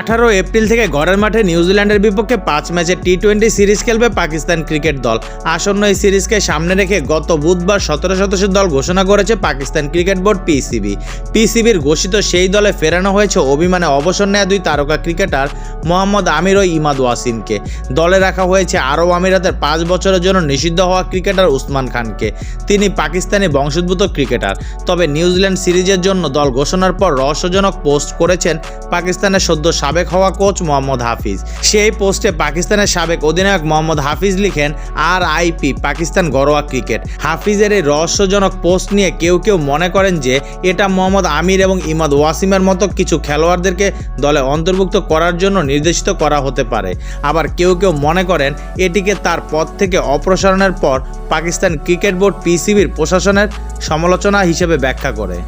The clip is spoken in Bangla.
আঠারো এপ্রিল থেকে ঘরের মাঠে নিউজিল্যান্ডের বিপক্ষে পাঁচ ম্যাচে টি টোয়েন্টি সিরিজ খেলবে পাকিস্তান ক্রিকেট দল। আসন্ন এই সিরিজকে সামনে রেখে গত বুধবার সতেরো সদস্যের দল ঘোষণা করেছে পাকিস্তান ক্রিকেট বোর্ড পিসিবি। পিসিবির ঘোষিত সেই দলে ফেরানো হয়েছে অভিমানে অবসর নেয়া দুই তারকা ক্রিকেটার মোহাম্মদ আমির ও ইমাদ ওয়াসিমকে। দলে রাখা হয়েছে আরব আমিরাতের পাঁচ বছরের জন্য নিষিদ্ধ হওয়া ক্রিকেটার উসমান খানকে। তিনি পাকিস্তানি বংশোদ্ভূত ক্রিকেটার। তবে নিউজিল্যান্ড সিরিজের জন্য দল ঘোষণার পর রহস্যজনক পোস্ট করেছেন পাকিস্তানের সদ্য সাবেক হওয়া কোচ মোহাম্মদ হাফিজ। সেই পোস্টে পাকিস্তানের সাবেক অধিনায়ক মোহাম্মদ হাফিজ লিখেন আর আইপি পাকিস্তান ঘরোয়া ক্রিকেট। হাফিজের এই রহস্যজনক পোস্ট নিয়ে কেউ কেউ মনে করেন যে, এটা মোহাম্মদ আমির এবং ইমাদ ওয়াসিমের মতো কিছু খেলোয়াড়দেরকে দলে অন্তর্ভুক্ত করার জন্য নির্দেশিত করা হতে পারে। আবার কেউ কেউ মনে করেন, এটিকে তার পদ থেকে অপসারণের পর পাকিস্তান ক্রিকেট বোর্ড পিসিবির প্রশাসনের সমালোচনা হিসেবে ব্যাখ্যা করে।